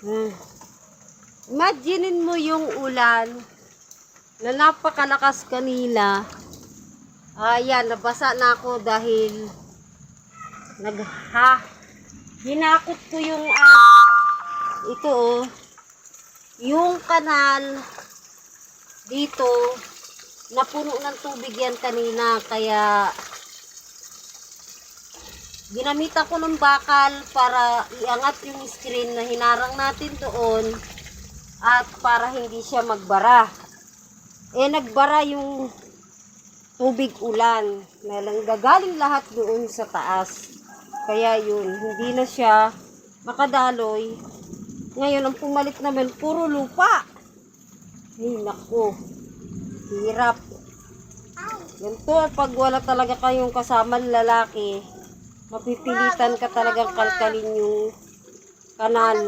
Hmm. Imaginein mo yung ulan na napakalakas kanila. Ayan, nabasa na ako dahil nagha hinakot ko yung ah, ito oh, yung kanal dito napuno ng tubig yan kanina kaya ginamitan ko ng bakal para iangat yung screen na hinarang natin doon at para hindi siya magbara. Eh nagbara yung tubig ulan na gagaling lahat doon sa taas. Kaya yun, hindi na siya makadaloy. Ngayon, ang pumalit naman, puro lupa. Ay, naku. Hirap. Ganito, pag wala talaga kayong kasama lalaki, mapipilitan ka talagang kalkalin yung kanal.